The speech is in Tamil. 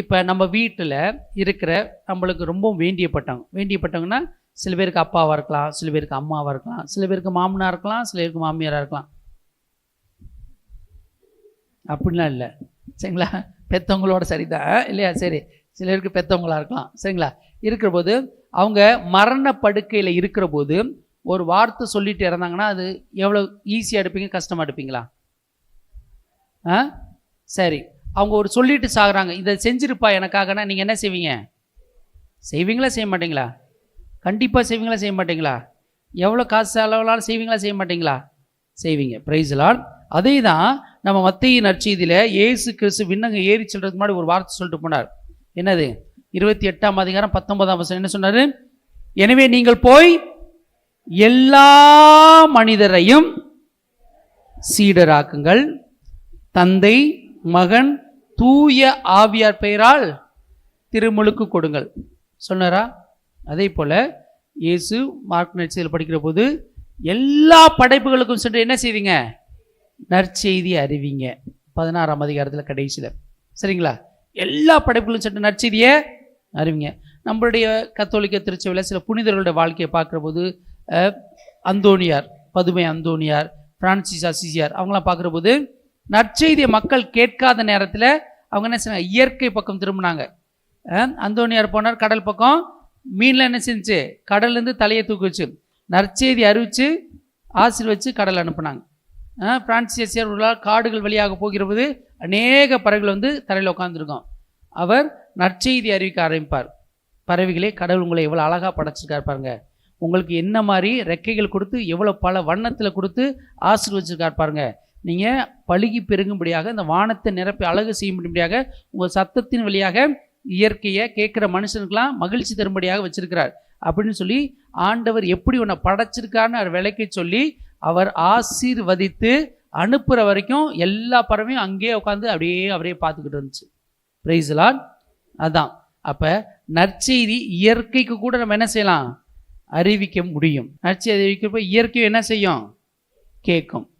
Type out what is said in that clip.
இப்போ நம்ம வீட்டில் இருக்கிற நம்மளுக்கு ரொம்ப வேண்டியப்பட்டவங்க. வேண்டியப்பட்டவங்கன்னா சில பேருக்கு அப்பாவாக இருக்கலாம் சில பேருக்கு அம்மாவாக இருக்கலாம் சில பேருக்கு மாமனாக இருக்கலாம் சில பேருக்கு மாமியாராக இருக்கலாம். அப்படிலாம் இல்லை. சரிங்களா? பெத்தவங்களோட சரிதான் இல்லையா? சரி. சில பேருக்கு பெத்தவங்களாக இருக்கலாம். சரிங்களா? இருக்கிற போது அவங்க மரண படுக்கையில் இருக்கிற போது ஒரு வார்த்தை சொல்லிட்டு இறந்தாங்கன்னா அது எவ்வளோ ஈஸியாக எடுப்பீங்க கஷ்டமாக எடுப்பீங்களா? ஆ? சரி. அவங்க ஒரு சொல்லிட்டு சாகுறாங்க இதை செஞ்சிருப்பா எனக்காகனா நீங்கள் என்ன செய்வீங்க? செய்வீங்களா செய்ய மாட்டீங்களா? கண்டிப்பாக செய்வீங்களா செய்ய மாட்டீங்களா? எவ்வளோ காசு செலவெல்லாம் செய்வீங்களா செய்ய மாட்டீங்களா? செய்வீங்க. பிரைஸ்லால் அதே தான் நம்ம மத்திய நற்செய்தியில் ஏசு கிறிஸ்து விண்ணங்க ஏறி செல்றதுக்கு முன்னாடி ஒரு வார்த்தை சொல்லிட்டு போனார். என்னது? இருபத்தி எட்டாம் அதிகாரம் பத்தொன்பதாம் வருஷம் என்ன சொன்னார்? எனவே நீங்கள் போய் எல்லா மனிதரையும் சீடராக்குங்கள். தந்தை மகன் தூய ஆவியார் பெயரால் திருமுழுக்கு கொடுங்கள். சொன்னாரா? அதே போல இயேசு மார்க் நற்செய்தியில் படிக்கிற போது எல்லா படைப்புகளுக்கும் சென்று என்ன செய்வீங்க? நற்செய்தி அறிவிங்க. பதினாறாம் அதிகாரத்தில் கடைசியில். சரிங்களா? எல்லா படைப்புகளும் சென்று நற்செய்தியை அறிவிங்க. நம்மளுடைய கத்தோலிக்க திருச்சபையில் சில புனிதர்களுடைய வாழ்க்கையை பார்க்குற போது அந்தோனியார் பதுமை அந்தோனியார் பிரான்சிஸ் அசிசியார் அவங்களாம் பார்க்குற போது நற்செய்தியை மக்கள் கேட்காத நேரத்தில் அவங்க என்ன செய்வாங்க இயற்கை பக்கம் திரும்பினாங்க. அந்தோனியார் போனார் கடல் பக்கம். மீனில் என்ன செஞ்சு கடல்லேருந்து தலையை தூக்கி வச்சு நற்செய்தி அறிவித்து ஆசீர்வச்சு கடல் அனுப்புனாங்க. அஹ், பிரான்சிஸ் காடுகள் வழியாக போகிறது அநேக பறவைகள் வந்து தரையில் உட்காந்துருக்கோம் அவர் நற்செய்தி அறிவிக்க ஆரம்பிப்பார். பறவைகளே கடவுள் உங்களை எவ்வளோ அழகாக படைச்சிருக்காரு பாருங்க. உங்களுக்கு என்ன மாதிரி ரெக்கைகள் கொடுத்து எவ்வளோ பல வண்ணத்தில் கொடுத்து ஆசீர்வச்சிருக்கார் பாருங்கள் நீங்கள் பழுகி பெருகும்படியாக இந்த வானத்தை நிரப்பி அழகு செய்யும்படியாக உங்கள் சத்தத்தின் வழியாக இயற்கையை கேட்குற மனுஷனுக்கெல்லாம் மகிழ்ச்சி தரும்படியாக வச்சிருக்கிறார். அப்படின்னு சொல்லி ஆண்டவர் எப்படி உன்னை படைச்சிருக்காருன்னு அவர் விளக்கி சொல்லி அவர் ஆசீர்வதித்து அனுப்புகிற வரைக்கும் எல்லா பறவையும் அங்கேயே உட்காந்து அப்படியே அப்படியே பார்த்துக்கிட்டு இருந்துச்சு. பிரைஸ்லான் அதான். அப்போ நற்செய்தி இயற்கைக்கு கூட நம்ம என்ன செய்யலாம்? அறிவிக்க முடியும். நற்செய்தி அறிவிக்கிறப்ப இயற்கை என்ன செய்யும்? கேட்கும்.